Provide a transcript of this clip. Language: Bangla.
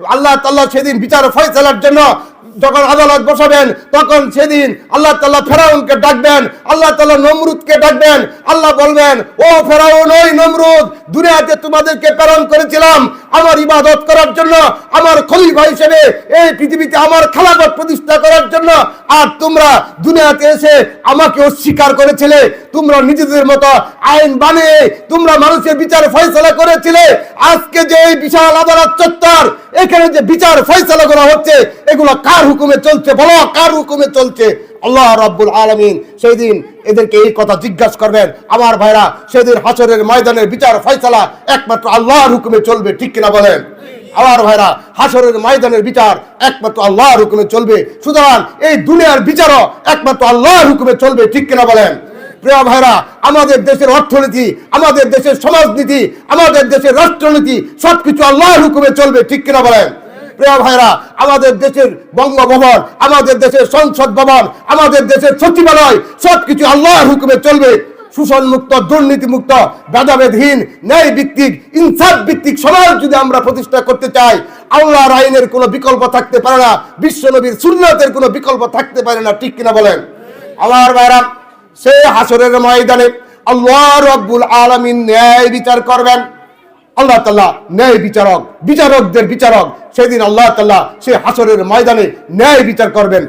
আল্লাহ তাল্লাহ সেদিন বিচার ফয়সালার জন্য যখন আদালত বসাবেন, তখন সেদিন আল্লাহ তাল্লাহ ফেরাউনকে ডাকবেন, আল্লাহ তাল্লাহ নমরুদকে ডাকবেন। আল্লাহ বলবেন, ও ফেরাউন, ওই নমরুদ, দুনিয়াতে তোমাদেরকে প্রেরণ করেছিলাম। আমার ইবাদত করার জন্য, আমার খলিফা হিসেবে, এই পৃথিবীতে আমার খেলাফত প্রতিষ্ঠা করার জন্য, আর তোমরা দুনিয়াতে এসে আমাকে অস্বীকার করেছিলে। তোমরা নিজেদের মতো আইন বানিয়ে, তোমরা মানুষের বিচার ফয়সলা করেছিলে। আজকে যে এই বিশাল আদালত চত্বর এখানে যে বিচার ফয়সলা করা হচ্ছে, এগুলো কার হুকুমে চলছে বলো? কার হুকুমে চলছে? আল্লাহ রাব্বুল আলামিন সেই দিন এদেরকে এই কথা জিজ্ঞাসা করবেন। আমার ভাইরা, সেদিন হাসরের ময়দানের বিচার ফয়সলা একমাত্র আল্লাহর হুকুমে চলবে, ঠিক কিনা বলেন? আমার ভাইরা হাসরের ময়দানের বিচার একমাত্র আল্লাহর হুকুমে চলবে। সুতরাং এই দুনিয়ার বিচারও একমাত্র আল্লাহর হুকুমে চলবে, ঠিক কিনা বলেন? প্রিয় ভাইরা, আমাদের দেশের অর্থনীতি আমাদের দেশের সমাজনীতি, আমাদের দেশের রাষ্ট্রনীতি, সবকিছু আল্লাহর হুকুমে চলবে, ঠিক কিনা বলেন? প্রিয় ভাইরা, আমাদের দেশের বঙ্গভবন, আমাদের দেশের সংসদ ভবন, আমাদের দেশের সচিবালয়, সবকিছু আল্লাহর হুকুমে চলবে। শোষণ মুক্ত দুর্নীতি মুক্ত ভেদাভেদহীন ন্যায় ভিত্তিক ইনসাফ ভিত্তিক সমাজ যদি আমরা প্রতিষ্ঠা করতে চাই, আল্লাহর আইনের কোনো বিকল্প থাকতে পারে না বিশ্ব বিশ্বনবীর সুন্নতের কোনো বিকল্প থাকতে পারে না, ঠিক কিনা বলেন? আমার ভাইরা সে হাসরের ময়দানে আল্লাহ রব্বুল আলমিন ন্যায় বিচার করবেন। আল্লাহ তাল্লাহ ন্যায় বিচারক, বিচারকদের বিচারক। সেদিন আল্লাহ তাল্লাহ সে হাসরের ময়দানে ন্যায় বিচার করবেন।